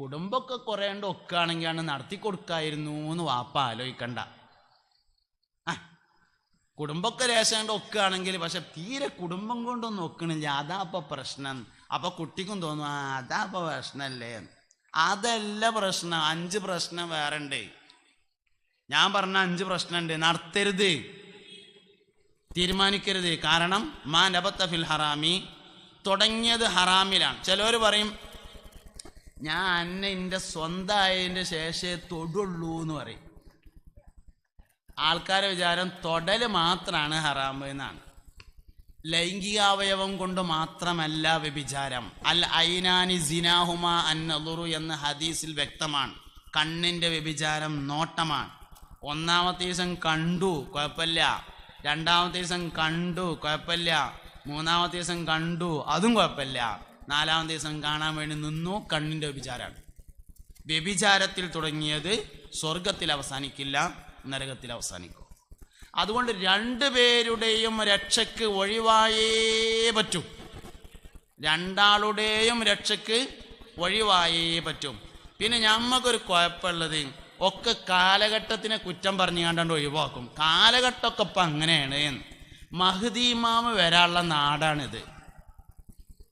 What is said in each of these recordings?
കുടുംബമൊക്കെ കുറേ ഉണ്ട് ഒക്കുകയാണെങ്കിലാണ് നടത്തി കൊടുക്കായിരുന്നു എന്ന് വാപ്പ ആലോചിക്കണ്ട. ആ കുടുംബമൊക്കെ രേശാണ്ട് ഒക്കുകയാണെങ്കിൽ പക്ഷെ തീരെ കുടുംബം കൊണ്ടൊന്നും ഒക്കണില്ല. അതാ അപ്പൊ പ്രശ്നം. അപ്പൊ കുട്ടിക്കും തോന്നും ആ അതാ അപ്പൊ പ്രശ്നമല്ലേ അതല്ല പ്രശ്നം. അഞ്ച് പ്രശ്നം വേറെ ഉണ്ട് ഞാൻ പറഞ്ഞ അഞ്ച് പ്രശ്നമുണ്ട് നടത്തരുത്. തീരുമാനിക്കരുത്. കാരണം മാ നബത്ത ഫിൽ ഹറാമി തുടങ്ങിയത് ഹറാമിലാണ്. ചിലവർ പറയും ഞാൻ അന്നെ എന്റെ സ്വന്തമായതിന്റെ ശേഷേ തൊടുള്ളൂ എന്ന് പറയും. ആൾക്കാരെ വിചാരം തൊടൽ മാത്രമാണ് ഹറാമ് എന്നാണ്. ലൈംഗികാവയവം കൊണ്ട് മാത്രമല്ല വ്യഭിചാരം. അൽ ഐനാനി സിനാഹുമ അന്നലുറു എന്ന ഹദീസിൽ വ്യക്തമാണ്. കണ്ണിന്റെ വ്യഭിചാരം നോട്ടമാണ്. ഒന്നാമത്തെ ദിവസം കണ്ടു കുഴപ്പമില്ല. രണ്ടാമത്തെ ദിവസം കണ്ടു കുഴപ്പമില്ല. മൂന്നാമത്തെ ദിവസം കണ്ടു അതും കുഴപ്പമില്ല. നാലാമത്തെ ദിവസം കാണാൻ വേണ്ടി നിന്നു. കണ്ണിന്റെ വ്യഭിചാരമാണ് വ്യഭിചാരത്തിൽ തുടങ്ങിയത് സ്വർഗത്തിൽ അവസാനിക്കില്ല നരകത്തിൽ അവസാനിക്കും. അതുകൊണ്ട് രണ്ടു പേരുടെയും രക്ഷയ്ക്ക് ഒഴിവായേ പറ്റൂ. രണ്ടാളുടെയും രക്ഷയ്ക്ക് ഒഴിവായേ പറ്റും. പിന്നെ ഞമ്മക്കൊരു കുഴപ്പമുള്ളത് ഒക്കെ കാലഘട്ടത്തിനെ കുറ്റം പറഞ്ഞു കണ്ടാണ്ട് ഒഴിവാക്കും. കാലഘട്ടമൊക്കെ ഇപ്പം അങ്ങനെയാണ്. മഹദീമാമ വരാനുള്ള നാടാണിത്.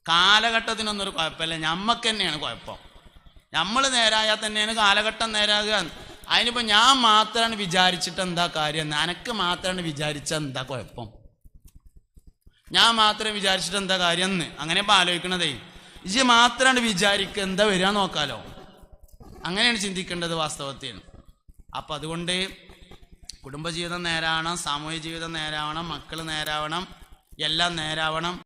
കാലഘട്ടത്തിനൊന്നും ഒരു കുഴപ്പമില്ല. ഞമ്മക്ക് തന്നെയാണ് കുഴപ്പം. നമ്മൾ നേരായാൽ തന്നെയാണ് കാലഘട്ടം നേരാകുക. അതിനിപ്പോൾ ഞാൻ മാത്രമാണ് വിചാരിച്ചിട്ട് എന്താ കാര്യം? നനക്ക് മാത്രമാണ് വിചാരിച്ച എന്താ കുഴപ്പം? ഞാൻ മാത്രമേ വിചാരിച്ചിട്ട് എന്താ കാര്യം എന്ന് അങ്ങനെ ഇപ്പം ആലോചിക്കണതേ. ഇജ് മാത്രമാണ് വിചാരിക്കുക എന്താ വരിക നോക്കാലോ. അങ്ങനെയാണ് ചിന്തിക്കേണ്ടത് വാസ്തവത്തിൽ. അപ്പം അതുകൊണ്ട് കുടുംബജീവിതം നേരാവണം സാമൂഹ്യ ജീവിതം നേരാവണം മക്കൾ നേരാവണം എല്ലാം നേരാവണം.